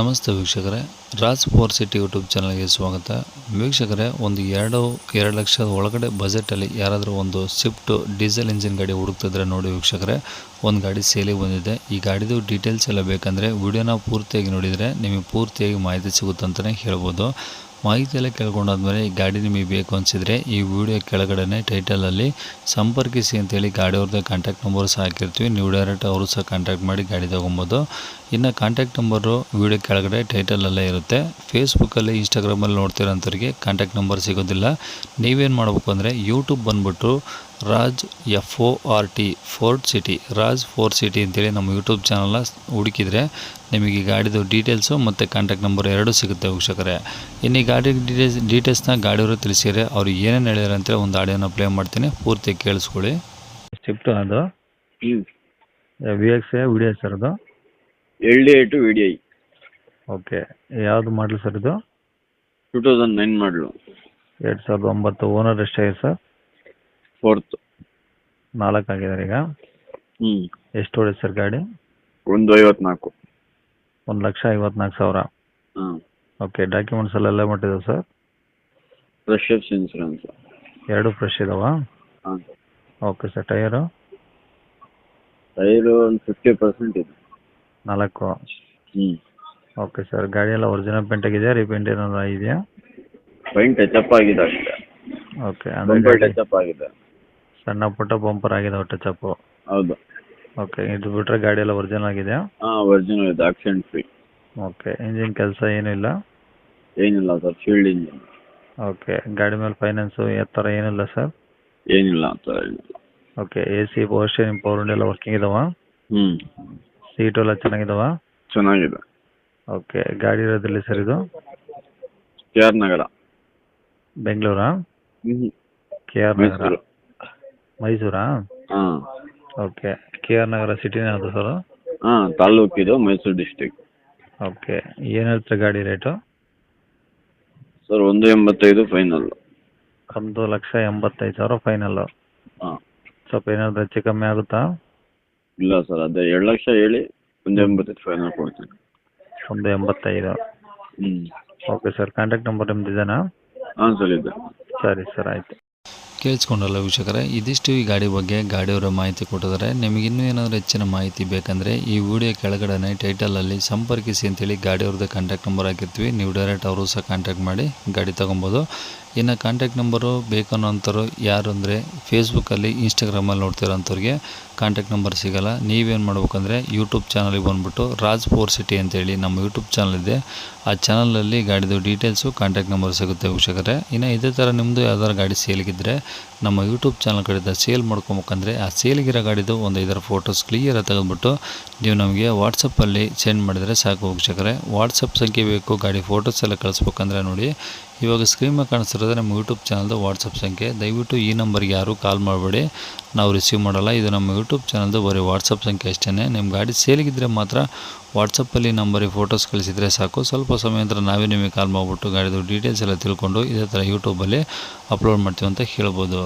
ನಮಸ್ತೆ ವೀಕ್ಷಕರೇ, Raj fort city YouTube ಚಾನಲ್ಗೆ ಸ್ವಾಗತ. ವೀಕ್ಷಕರೇ, ಒಂದು ಎರಡು ಎರಡು ಲಕ್ಷದ ಒಳಗಡೆ ಬಜೆಟಲ್ಲಿ ಯಾರಾದರೂ ಒಂದು ಸ್ವಿಫ್ಟ್ ಡೀಸೆಲ್ ಇಂಜಿನ್ ಗಾಡಿ ಹುಡುಕ್ತಿದ್ರೆ ನೋಡಿ ವೀಕ್ಷಕರೇ, ಒಂದು ಗಾಡಿ ಸೇಲಿಗೆ ಬಂದಿದೆ. ಈ ಗಾಡಿದು ಡೀಟೇಲ್ಸ್ ಎಲ್ಲ ಬೇಕಂದರೆ ವಿಡಿಯೋನ ಪೂರ್ತಿಯಾಗಿ ನೋಡಿದರೆ ನಿಮಗೆ ಪೂರ್ತಿಯಾಗಿ ಮಾಹಿತಿ ಸಿಗುತ್ತಂತಲೇ ಹೇಳ್ಬೋದು. ಮಾಹಿತಿ ಎಲ್ಲ ಕೇಳ್ಕೊಂಡಾದ್ಮೇಲೆ ಈ ಗಾಡಿ ನಿಮಗೆ ಬೇಕು ಅನಿಸಿದರೆ ಈ ವಿಡಿಯೋ ಕೆಳಗಡೆ ಟೈಟಲಲ್ಲಿ ಸಂಪರ್ಕಿಸಿ ಅಂತೇಳಿ ಗಾಡಿಯವ್ರದ್ದು ಕಾಂಟ್ಯಾಕ್ಟ್ ನಂಬರ್ ಸಹ ಹಾಕಿರ್ತೀವಿ. ನೀವು ಡೈರೆಕ್ಟ್ ಅವರು ಸಹ ಕಾಂಟ್ಯಾಕ್ಟ್ ಮಾಡಿ ಗಾಡಿ ತೊಗೊಬೋದು. ಇನ್ನು ಕಾಂಟ್ಯಾಕ್ಟ್ ನಂಬರು ವಿಡಿಯೋ ಕೆಳಗಡೆ ಟೈಟಲಲ್ಲೇ ಇರುತ್ತೆ. ಫೇಸ್ಬುಕ್ಕಲ್ಲಿ ಇನ್ಸ್ಟಾಗ್ರಾಮಲ್ಲಿ ನೋಡ್ತಿರೋಂಥವ್ರಿಗೆ ಕಾಂಟ್ಯಾಕ್ಟ್ ನಂಬರ್ ಸಿಗೋದಿಲ್ಲ. ನೀವೇನು ಮಾಡಬೇಕು ಅಂದರೆ ಯೂಟ್ಯೂಬ್ ಬಂದುಬಿಟ್ಟು Raj F O R T fort city Raj fort city ಅಂತೇಳಿ ನಮ್ಮ ಯೂಟ್ಯೂಬ್ ಚಾನಲ್ನ ಹುಡುಕಿದರೆ ನಿಮಗೆ ಈ ಗಾಡಿದು ಡೀಟೇಲ್ಸು ಮತ್ತು ಕಾಂಟ್ಯಾಕ್ಟ್ ನಂಬರ್ ಎರಡೂ ಸಿಗುತ್ತೆ ವೀಕ್ಷಕರೇ. ಇನ್ನು ಈ ಗಾಡಿ ಡೀಟೇಲ್ಸ್ ಡೀಟೇಲ್ಸ್ನ ಗಾಡಿಯವರು ತಿಳಿಸಿದರೆ ಅವರು ಏನೇನು ಹೇಳಿದಾರೆ ಅಂತೇಳಿ ಒಂದು ಆಡಿಯೋನ ಪ್ಲೇ ಮಾಡ್ತೀನಿ. ಪೂರ್ತಿ ಕೇಳಿಸ್ಕೊಳ್ಳಿ. ಸ್ವಿಫ್ಟ್ ಅದು? V X V D S sir ಅದು? L D I to V D I okay. ಯಾವುದು ಮಾಡಲು ಸರ್ ಇದು? ಟು ತೌಸಂಡ್ ನೈನ್ ಮಾಡಲು ಎರಡು ಸಾವಿರದ ಒಂಬತ್ತು ಓನರ್ ಎಷ್ಟಾಗಿದೆ ಸರ್? ಫೋರ್ತ್ ನಾಲ್ಕು ಆಗಿದ್ದಾರೆ ಈಗ. ಹ್ಞೂ ಎಷ್ಟು ಹೊಡೆ ಸರ್ ಗಾಡಿ? ಒಂದು ಐವತ್ನಾಲ್ಕು. ಒಂದು ಲಕ್ಷ ಐವತ್ನಾಲ್ಕು ಸಾವಿರ. ಹಾಂ. ಓಕೆ ಡಾಕ್ಯುಮೆಂಟ್ಸ್ ಎಲ್ಲ ಎಲ್ಲ ಮಟ್ಟಿದಾವೆ ಸರ್ ಫ್ರೆಶ್ ಇನ್ಸೂರೆನ್ಸ್ ಎರಡು ಫ್ರೆಶ್ ಇದಾವ? ಹಾಂ. ಓಕೆ ಸರ್ ಟೈರು ಟೈರು ಒಂದು ಫಿಫ್ಟಿ ಪರ್ಸೆಂಟ್ ಇದೆ. ನಾಲ್ಕು. ಹ್ಞೂ ಓಕೆ ಸರ್ ಗಾಡಿ ಎಲ್ಲ ಒರಿಜಿನಲ್ ಪೇಂಟ್ ಆಗಿದೆಯಾ ರೀಪೇಂಟ್ ಏನಾದ್ರು ಆಗಿದೆಯಾ? ಪೈಂಟ್ ಟಚ್ಅಪ್ ಆಗಿದೆ ಅಷ್ಟೇ. ಓಕೆ ಅಂದರೆ ಟಚ್ ಆಗಿದೆ. ಸಣ್ಣ ಪುಟ್ಟ ಬಂಪರ್ ಆಗಿದೆ ಟಚ್ಅಪ್ ಹೌದು. ಓಕೆ ಇದು ಬಿಟ್ಟರೆ ಗಾಡಿ ಎಲ್ಲ ಒರಿಜಿನಲ್ ಆಗಿದೆಯಾ ಹಾಂ ಒರಿಜಿನಲ್ ಇದೆ ಆಕ್ಸಿಡೆಂಟ್ ಫ್ರೀ ಓಕೆ ಇಂಜಿನ್ ಕೆಲಸ ಏನೂ ಇಲ್ಲ ಏನಿಲ್ಲ ಸರ್ ಫೀಲ್ಡ್ ಇಂಜಿನ್ ಓಕೆ ಗಾಡಿ ಮೇಲೆ ಫೈನಾನ್ಸು ಎತ್ತರ ಥರ ಏನಿಲ್ಲ ಸರ್ ಏನಿಲ್ಲ ಅಂತ ಥರ ಏನಿಲ್ಲ okay A C power steering power window ಎಲ್ಲ ವರ್ಕಿಂಗ್ ಇದಾವ? ಹ್ಞೂ ಸೀಟು ಎಲ್ಲ ಚೆನ್ನಾಗಿದಾವ? ಚೆನ್ನಾಗಿದೆ. ಓಕೆ ಗಾಡಿ ಇರೋದಿಲ್ಲ ಸರ್ ಇದು? K R Nagar. ಬೆಂಗಳೂರಾ? ಹ್ಞೂ ಕೆ ಆರ್ ನಗರ. ಮೈಸೂರು. ಮೈಸೂರಾ? ಹಾಂ. ಓಕೆ ಕೆ ಆರ್ ನಗರ ಸಿಟಿನೇ ಅದು ಸರ್ ಹಾಂ ತಾಲ್ಲೂಕಿದು ಮೈಸೂರು ಡಿಸ್ಟಿಕ್ ಓಕೆ ಏನು ಹೇಳ್ತಾರೆ ಗಾಡಿ ರೇಟು ಸರ್ ಒಂದು ಎಂಬತ್ತೈದು ಫೈನಲ್ ಒಂದು ಲಕ್ಷ ಎಂಬತ್ತೈದು ಸಾವಿರ ಫೈನಲ್ಲು ಹಾಂ. ಸ್ವಲ್ಪ ಏನಾದರೂ ಹೆಚ್ಚು ಕಮ್ಮಿ ಆಗುತ್ತಾ? ಇಲ್ಲ ಸರ್ ಅದೇ ಎರಡು ಲಕ್ಷ ಹೇಳಿ ಒಂದು ಎಂಬತ್ತೈದು ಫೈನಲ್ ಕೊಡ್ತೀನಿ. ಒಂದು ಎಂಬತ್ತೈದು. ಹ್ಞೂ ಓಕೆ ಸರ್ ಕಾಂಟ್ಯಾಕ್ಟ್ ನಂಬರ್ ನಿಮ್ದು ಇದೇನಾ? ಹಾಂ ಸರ್ ಇದೆ. ಸರಿ ಸರ್ ಆಯಿತು. ಕೇಳಿಸ್ಕೊಂಡಲ್ಲ ವೀಕ್ಷಕರೇ, ಇದಿಷ್ಟು ಈ ಗಾಡಿ ಬಗ್ಗೆ ಗಾಡಿಯವರ ಮಾಹಿತಿ ಕೊಟ್ಟಿದ್ದಾರೆ. ನಿಮಗೆ ಇನ್ನೂ ಏನಾದರೂ ಹೆಚ್ಚಿನ ಮಾಹಿತಿ ಬೇಕಂದರೆ ಈ ವಿಡಿಯೋ ಕೆಳಗಡೆ ಟೈಟಲಲ್ಲಿ ಸಂಪರ್ಕಿಸಿ ಅಂತೇಳಿ ಗಾಡಿಯವ್ರದ್ದು ಕಾಂಟ್ಯಾಕ್ಟ್ ನಂಬರ್ ಹಾಕಿರ್ತೀವಿ. ನೀವು ಡೈರೆಕ್ಟ್ ಅವರು ಸಹ ಕಾಂಟ್ಯಾಕ್ಟ್ ಮಾಡಿ ಗಾಡಿ ತೊಗೊಬೋದು. ಇನ್ನು ಕಾಂಟ್ಯಾಕ್ಟ್ ನಂಬರು ಬೇಕು ಅನ್ನೋಂಥವ್ರು ಯಾರು ಅಂದರೆ ಫೇಸ್ಬುಕ್ಕಲ್ಲಿ ಇನ್ಸ್ಟಾಗ್ರಾಮಲ್ಲಿ ನೋಡ್ತಿರೋಂಥವ್ರಿಗೆ ಕಾಂಟ್ಯಾಕ್ಟ್ ನಂಬರ್ ಸಿಗೋಲ್ಲ. ನೀವೇನು ಮಾಡ್ಬೇಕಂದ್ರೆ ಯೂಟ್ಯೂಬ್ ಚಾನಲಿಗೆ ಬಂದುಬಿಟ್ಟು ರಾಜ್ ಫೋರ್ ಸಿಟಿ ಅಂತೇಳಿ ನಮ್ಮ ಯೂಟ್ಯೂಬ್ ಚಾನಲ್ ಇದೆ. ಆ ಚಾನಲಲ್ಲಿ ಗಾಡಿದು ಡೀಟೇಲ್ಸು ಕಾಂಟ್ಯಾಕ್ಟ್ ನಂಬರ್ ಸಿಗುತ್ತೆ ವೀಕ್ಷಕರೇ. ಇನ್ನು ಇದೇ ಥರ ನಿಮ್ಮದು ಯಾವ್ದಾದ್ರು ಗಾಡಿ ಸೇಲಿಗಿದ್ರೆ ನಮ್ಮ ಯೂಟ್ಯೂಬ್ ಚಾನಲ್ ಕಡೆಯಿಂದ ಸೇಲ್ ಮಾಡ್ಕೊಬೇಕಂದ್ರೆ ಆ ಸೇಲ್ಗಿರೋ ಗಾಡಿದು ಒಂದು ಇದರ ಫೋಟೋಸ್ ಕ್ಲಿಯರಾಗಿ ತೆಗೆದುಬಿಟ್ಟು ನೀವು ನಮಗೆ ವಾಟ್ಸಪ್ಪಲ್ಲಿ ಸೆಂಡ್ ಮಾಡಿದರೆ ಸಾಕು ವೀಕ್ಷಕರೇ. ವಾಟ್ಸಪ್ ಸಂಖ್ಯೆ ಬೇಕು, ಗಾಡಿ ಫೋಟೋಸ್ ಎಲ್ಲ ಕಳಿಸ್ಬೇಕಂದ್ರೆ ನೋಡಿ. ಇವಾಗ ಸ್ಕ್ರೀನ್ ಮೇಲೆ ಕಾಣಿಸ್ತಿರೋದು ನಮ್ಮ ಯೂಟ್ಯೂಬ್ ಚಾನಲ್ದು ವಾಟ್ಸಪ್ ಸಂಖ್ಯೆ. ದಯವಿಟ್ಟು ಈ ನಂಬರ್ಗೆ ಯಾರೂ ಕಾಲ್ ಮಾಡಬೇಡಿ. ನಾವು ರಿಸೀವ್ ಮಾಡಲ್ಲ. ಇದು ನಮ್ಮ ಯೂಟ್ಯೂಬ್ ಚಾನಲ್ದು ಬರೀ ವಾಟ್ಸಪ್ ಸಂಖ್ಯೆ ಅಷ್ಟೇ ನಿಮ್ಮ ಗಾಡಿ ಸೇಲಿಗಿದ್ರೆ ಮಾತ್ರ ವಾಟ್ಸಪ್ಪಲ್ಲಿ ನಂಬರಿಗೆ ಫೋಟೋಸ್ ಕಳಿಸಿದರೆ ಸಾಕು. ಸ್ವಲ್ಪ ಸಮಯ ನಂತರ ನಾವೇ ನಿಮಗೆ ಕಾಲ್ ಮಾಡಿಬಿಟ್ಟು ಗಾಡಿದು ಡೀಟೇಲ್ಸ್ ಎಲ್ಲ ತಿಳ್ಕೊಂಡು ಇದೇ ಥರ ಯೂಟ್ಯೂಬಲ್ಲಿ ಅಪ್ಲೋಡ್ ಮಾಡ್ತೀವಿ ಅಂತ ಹೇಳ್ಬೋದು.